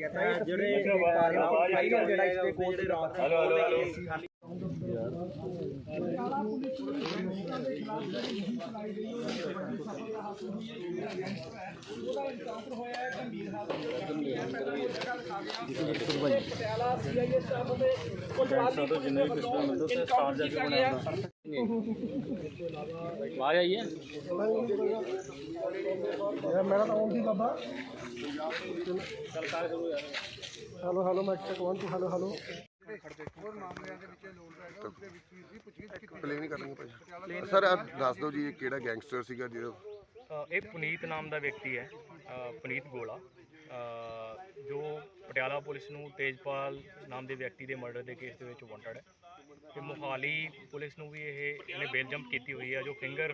ਕੀਤੀ ਹੈ ਤਾਂ ਇਹ ਜਿਹੜੇ ਫਾਈਨਲ ਜਿਹੜਾ ਇਸ ਦੇ ਕੋਲ ਹਲੋ ਹਲੋ ਆਵਾਜ਼ ਆਈ ਹੈ ਮੇਰਾ ਤਾਂ ਆਉਣ ਦੀ ਬਾਬਾ ਹੈਲੋ ਹੈਲੋ ਮੈਂ ਚੈੱਕ 1 2 ਹੈਲੋ ਹੈਲੋ ਪਲੇ ਨਹੀਂ ਕਰਨਗੇ ਭਾਈ ਸਰ ਆਹ ਦੱਸ ਦਿਓ ਜੀ ਇਹ ਕਿਹੜਾ ਗੈਂਗਸਟਰ ਸੀਗਾ ਜਿਹੜਾ ਅ, ਇਹ ਪੁਨੀਤ ਨਾਮ ਦਾ ਵਿਅਕਤੀ ਹੈ ਪੁਨੀਤ ਗੋਲਾ। ਜੋ ਪਟਿਆਲਾ ਪੁਲਿਸ ਨੂੰ ਤੇਜਪਾਲ ਨਾਮ ਦੇ ਵਿਅਕਤੀ ਦੇ ਮਰਡਰ ਦੇ ਕੇਸ ਦੇ ਵਿੱਚ ਵਾਂਟਡ ਹੈ। ਤੇ ਮੋਹਾਲੀ ਪੁਲਿਸ ਨੂੰ ਵੀ ਇਹ ਇਹਨੇ ਬੇਲ ਜੰਪ ਕੀਤੀ ਹੋਈ ਹੈ ਜੋ ਫਿੰਗਰ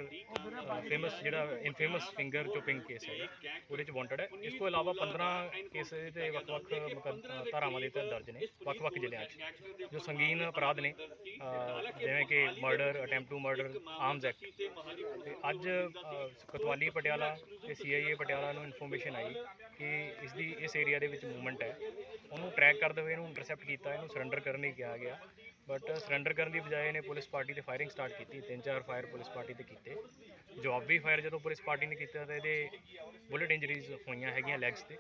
ਫੇਮਸ ਜਿਹੜਾ ਇਨਫੇਮਸ ਫਿੰਗਰ ਚੋਪਿੰਗ ਕੇਸ ਹੈ ਉਹਦੇ ਚ ਵਾਂਟਡ ਹੈ। ਇਸ ਤੋਂ ਇਲਾਵਾ 15 ਕੇਸ ਤੇ ਵੱਖ-ਵੱਖ ਧਾਰਾਵਾਂ ਦੇ ਤਹਿਤ ਦਰਜ ਨੇ ਵੱਖ-ਵੱਖ ਜ਼ਿਲ੍ਹਿਆਂ 'ਚ। ਜੋ ਸੰਗੀਨ ਅਪਰਾਧ ਨੇ ਜਿਵੇਂ ਕਿ murder attempt to murder arms act ਤੇ ਅੱਜ ਅ, ਕੋਤਵਾਲੀ ਪਟਿਆਲਾ ਤੇ ਸੀਆਈਏ ਪਟਿਆਲਾ ਨੂੰ ਇਨਫੋਰਮੇਸ਼ਨ ਆਈ ਕਿ ਇਸ ਦੀ ਇਸ ਏਰੀਆ ਦੇ ਵਿੱਚ ਮੂਵਮੈਂਟ ਹੈ। ਉਹਨੂੰ ਟਰੈਕ ਕਰਦੇ ਹੋਏ ਇਹਨੂੰ ਇੰਟਰਸੈਪਟ ਕੀਤਾ ਇਹਨੂੰ ਸਰੈਂਡਰ ਕਰਨ ਲਈ ਕਿਹਾ ਗਿਆ। ਬਟ ਸਰੈਂਡਰ uh, ਕਰਨ ਦੀ ਬਜਾਏ ਇਹਨੇ ਪੁਲਿਸ ਪਾਰਟੀ ਤੇ ਫਾਇਰਿੰਗ ਸਟਾਰਟ ਕੀਤੀ, ਤਿੰਨ ਚਾਰ ਫਾਇਰ ਪੁਲਿਸ ਪਾਰਟੀ ਤੇ ਕੀਤੇ। ਜਵਾਬੀ ਫਾਇਰ ਜਦੋਂ ਪੁਲਿਸ ਪਾਰਟੀ ਨੇ ਕੀਤਾ ਤਾਂ ਇਹਦੇ ਬੁਲਟ ਇੰਜਰੀਜ਼ ਹੋਈਆਂ ਹੈਗੀਆਂ ਲੈਗਸ ਤੇ।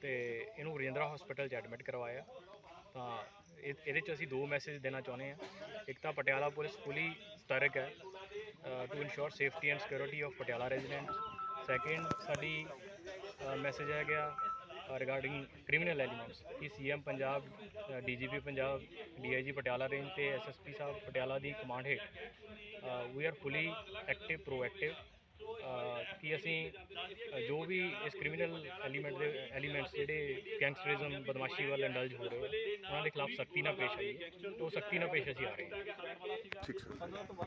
ਤੇ ਇਹਨੂੰ ਰਜਿੰਦਰਾ ਹਸਪੀਟਲ 'ਚ ਐਡਮਿਟ ਕਰਵਾਇਆ। ਤਾਂ ਇਹ- ਇਹਦੇ 'ਚ ਅਸੀਂ ਦੋ ਮੈਸੇਜ ਦੇਣਾ ਚਾਹੁੰਦੇ ਹਾਂ। ਇੱਕ ਤਾਂ ਪਟਿਆਲਾ ਪੁਲਿਸ ਫੁੱਲੀ ਸਤਰਕ ਹੈ to ensure safety and security of Patiala residents second ਸਾਡੀ ਮੈਸੇਜ ਹੈ ਗਿਆ ਰਿਗਾਰਡਿੰਗ ਕ੍ਰਿਮੀਨਲ ਐਲੀਮੈਂਟਸ ਕਿ CM Punjab DGP Punjab DIG Patiala range ਤੇ ਐਸਐਸਪੀ ਸਾਹਿਬ ਪਟਿਆਲਾ ਦੀ ਕਮਾਂਡ ਹੇਠ we are fully active proactive ਕਿ ਅਸੀਂ uh, ਜੋ ਵੀ ਇਸ ਕ੍ਰਿਮੀਨਲ ਐਲੀਮੈਂਟ ਦੇ ਐਲੀਮੈਂਟਸ ਜਿਹੜੇ ਗੈਂਗਸਟਰਿਜ਼ਮ ਬਦਮਾਸ਼ੀ ਵੱਲ ਇੰਡਲਜ ਹੋ ਰਹੇ ਆ, ਉਹਨਾਂ ਦੇ ਖਿਲਾਫ ਸਖਤੀ ਨਾਲ ਪੇਸ਼ ਆਈਏ ਉਹ ਸਖਤੀ ਨਾਲ ਪੇਸ਼ ਅਸੀਂ ਆ ਰਹੇ ਹਾਂ। ਠੀਕ ਸਰ।